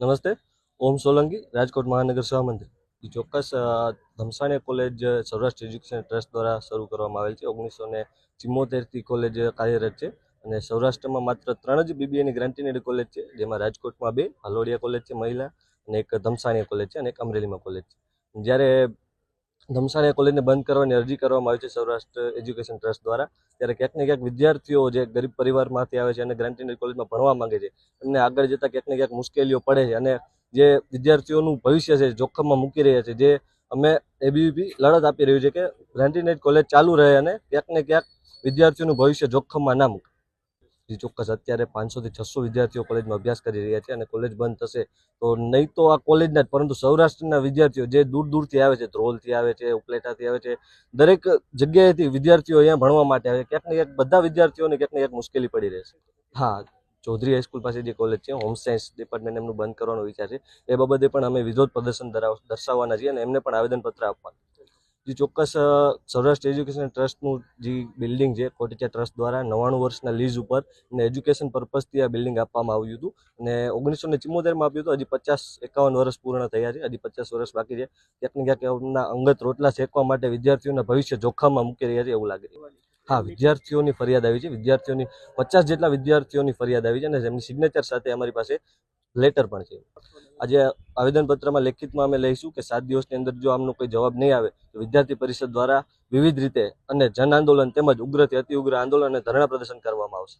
નમસ્તે. ઓમ સોલંકી, રાજકોટ મહાનગર સહમંત્રી ચોક્કસ Dhamsani college Saurashtra education trust દ્વારા શરૂ કરવામાં આવેલ છે. ઓગણીસો ને ચિમ્મોતેરથી કોલેજ કાર્યરત છે અને સૌરાષ્ટ્રમાં માત્ર ત્રણ જ બીબીએની ગ્રાન્ટીનેડ કોલેજ છે. જેમાં રાજકોટમાં બે, હાલોડિયા કોલેજ છે મહિલા અને એક ધમસાણીયા કોલેજ છે અને એક અમરેલીમાં કોલેજ છે. જ્યારે ધમસાણિયા કોલેજને બંધ કરવાની અરજી કરવામાં આવી છે સૌરાષ્ટ્ર એજ્યુકેશન ટ્રસ્ટ દ્વારા. ત્યારે ક્યાંક ને ક્યાંક વિદ્યાર્થીઓ જે ગરીબ પરિવારમાંથી આવે છે અને ગ્રાન્ટીનેડ કોલેજમાં ભણવા માંગે છે, એમને આગળ જતાં ક્યાંક ને ક્યાંક મુશ્કેલીઓ પડે છે અને જે વિદ્યાર્થીઓનું ભવિષ્ય છે જોખમમાં મૂકી રહ્યા છે. જે અમે એબીવીપી લડત આપી રહ્યું છે કે ગ્રાન્ટીનેટ કોલેજ ચાલુ રહે અને ક્યાંક ને ક્યાંક વિદ્યાર્થીઓનું ભવિષ્ય જોખમમાં ના મૂકે. જે ચોક્કસ અત્યારે પાંચસોથી છસો વિદ્યાર્થીઓ કોલેજમાં અભ્યાસ કરી રહ્યા છે અને કોલેજ બંધ થશે, તો નહીં તો આ કોલેજના જ, પરંતુ સૌરાષ્ટ્રના વિદ્યાર્થીઓ જે દૂર દૂરથી આવે છે, ધ્રોલથી આવે છે, ઉપલેટાથી આવે છે, દરેક જગ્યાએથી વિદ્યાર્થીઓ અહીંયા ભણવા માટે આવે છે. ક્યાંક ને ક્યાંક બધા વિદ્યાર્થીઓને ક્યાંક ને ક્યાંક મુશ્કેલી પડી રહેશે હા, ચૌધરી હાઈસ્કૂલ પાસે જે કોલેજ છે હોમ સાયન્સ ડિપાર્ટમેન્ટ એમનું બંધ કરવાનો વિચાર છે. એ બાબતે પણ અમે વિરોધ પ્રદર્શન દર્શાવવાના છીએ અને એમને પણ આવેદનપત્ર આપવાના જે ચોક્કસ સૌરાષ્ટ્ર એજ્યુકેશન ટ્રસ્ટનું જે બિલ્ડિંગ છે કોટેચા ટ્રસ્ટ દ્વારા નવ્વાણું વર્ષના લીઝ ઉપર અને એજ્યુકેશન પર્પઝથી આ બિલ્ડિંગ આપવામાં આવ્યું હતું. અને ઓગણીસો ને ચિમોતેરમાં આપ્યું હતું. હજી પચાસ એકાવન વર્ષ પૂર્ણ થયા છે. હજી પચાસ વર્ષ બાકી છે. ક્યાંક ને ક્યાંક એમના અંગત રોટલા શેકવા માટે વિદ્યાર્થીઓના ભવિષ્ય જોખમમાં મૂકી રહ્યા છે એવું લાગે છે. હા, વિદ્યાર્થીઓની ફરિયાદ આવી છે. વિદ્યાર્થીઓની પચાસ જેટલા વિદ્યાર્થીઓની ફરિયાદ આવી છે અને એમની સિગ્નેચર સાથે અમારી પાસે લેટર પણ છે. આજે આવેદનપત્રમાં લેખિતમાં અમે લઈશું કે સાત દિવસની અંદર જો આમનો કોઈ જવાબ નહીં આવે, તો વિદ્યાર્થી પરિષદ દ્વારા વિવિધ રીતે અને જન આંદોલન તેમજ ઉગ્રથી અતિ ઉગ્ર આંદોલન અને ધરણા પ્રદર્શન કરવામાં આવશે.